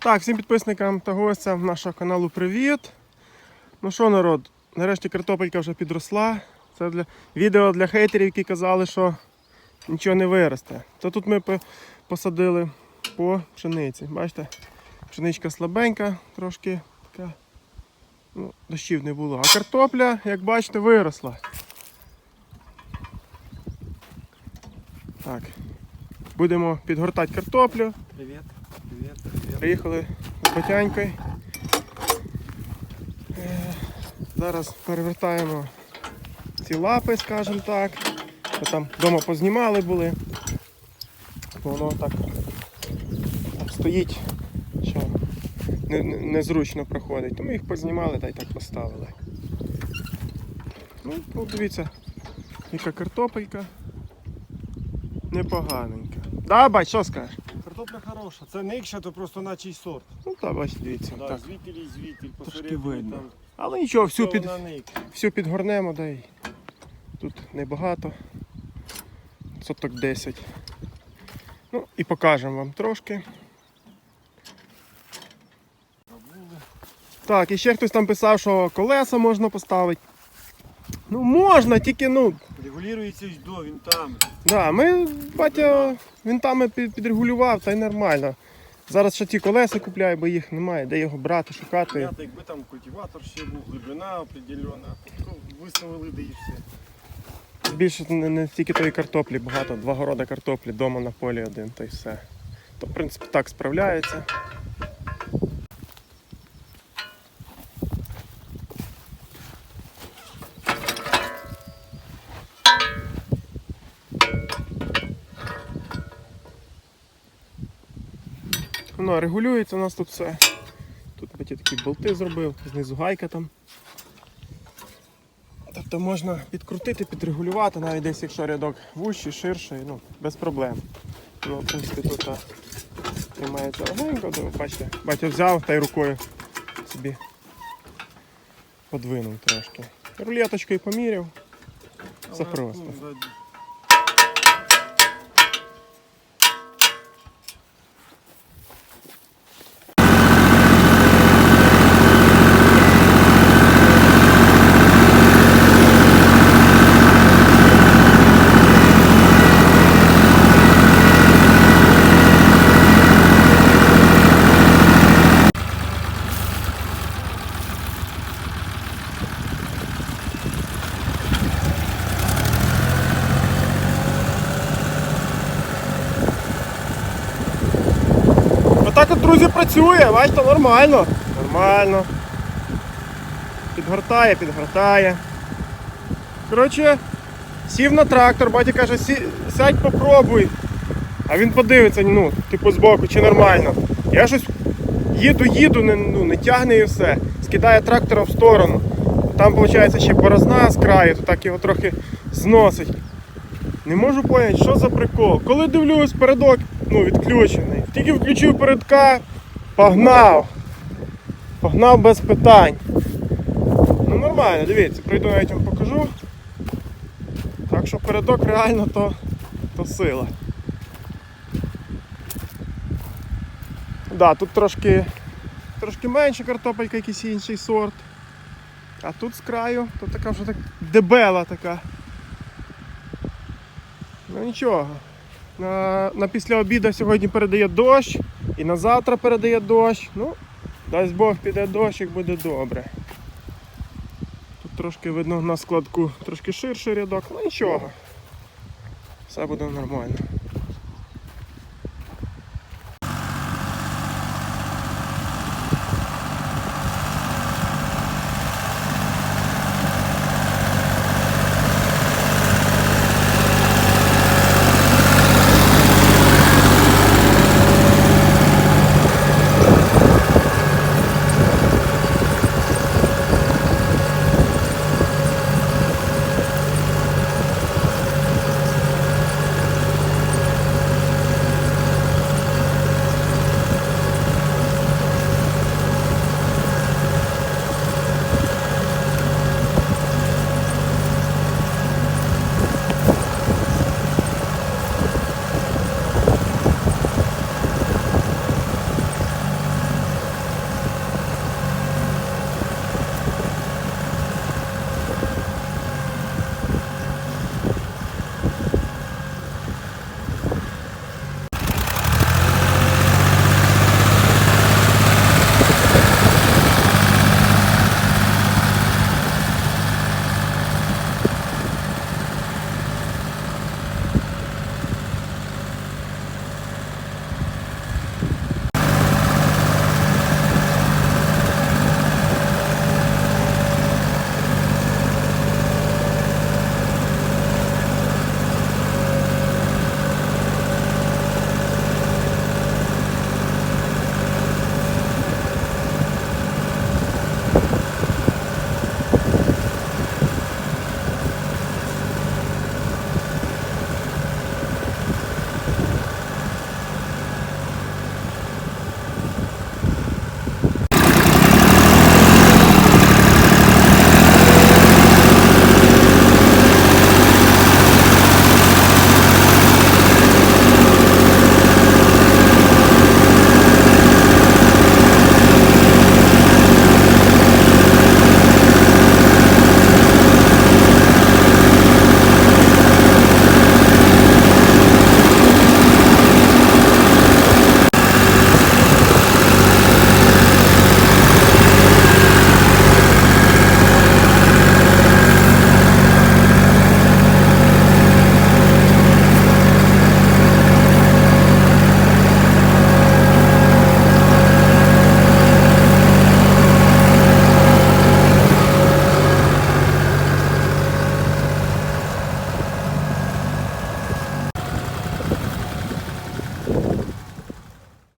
Так, всім підписникам та гостям нашого каналу привіт. Ну що, народ, нарешті картопелька вже підросла. Це для відео для хейтерів, які казали, що нічого не виросте. То тут ми посадили по пшениці. Бачите, пшеничка слабенька, трошки така. Ну, дощів не було. А картопля, як бачите, виросла. Так. Будемо підгортати картоплю. Привет. Приїхали з батянькою. Е, Зараз перевертаємо ці лапи, скажімо так. Там вдома познімали були. Воно так стоїть, що не- не- незручно проходить. Тому їх познімали та й так поставили. Ну, ну, дивіться, яка картопелька. Непоганенька. Да, бать, що скажеш? Картопля хороша. Це не якщо, то просто наче й сорт. Ну так, бачите, дивіться. Да, так. звідтіль і звідтіль, Трошки видно. там. Але нічого, всю, під, всю підгорнемо, да й тут небагато. Соток 10. Ну і покажемо вам трошки. Так, і ще хтось там писав, що колеса можна поставити. Ну можна, тільки ну. Регулюється й до вінтами. Да, ми батя винтами під, підрегулював, та й нормально. Зараз ще ті колеса купляю, бо їх немає, де його брати, шукати. Понятно, якби там культиватор ще був, глибина определена, то виставили да і все. Більше не, не тільки тої картоплі, багато, два города картоплі, вдома на полі один, та й все. То, в принципі, так справляється. Воно регулюється у нас тут все. Тут батя такі болти зробив, знизу гайка там. Тобто можна підкрутити, підрегулювати, навіть десь якщо рядок вущий, ширший, ну, без проблем. Ну, в принципі, тут тримається легенько, бачите, батя взяв та й рукою собі подвинув трошки. Рулеточкою поміряв. Все Але, просто. Друзі, працює, бачите, нормально. Нормально. Підгортає, підгортає. Коротше, сів на трактор, батя каже, «Сі- сядь попробуй. А він подивиться, ну, типу збоку, чи нормально. Я щось їду, їду, не, ну, не тягне і все. Скидає трактора в сторону. Там, виходить, ще борозна з краю, то так його трохи зносить. Не можу поняти, що за прикол. Коли дивлюсь, передок ну, відключений. Тільки включив передка, погнав. Погнав без питань. Ну нормально, дивіться, прийду навіть вам покажу. Так що передок реально то, то сила. Да, тут трошки, трошки менше картопелька, якийсь інший сорт. А тут з краю, то така вже так дебела така. Ну нічого. На, на після обіду сьогодні передає дощ і на завтра передає дощ. Ну, дасть Бог піде дощ, як буде добре. Тут трошки видно на складку трошки ширший рядок, ну нічого. Все буде нормально.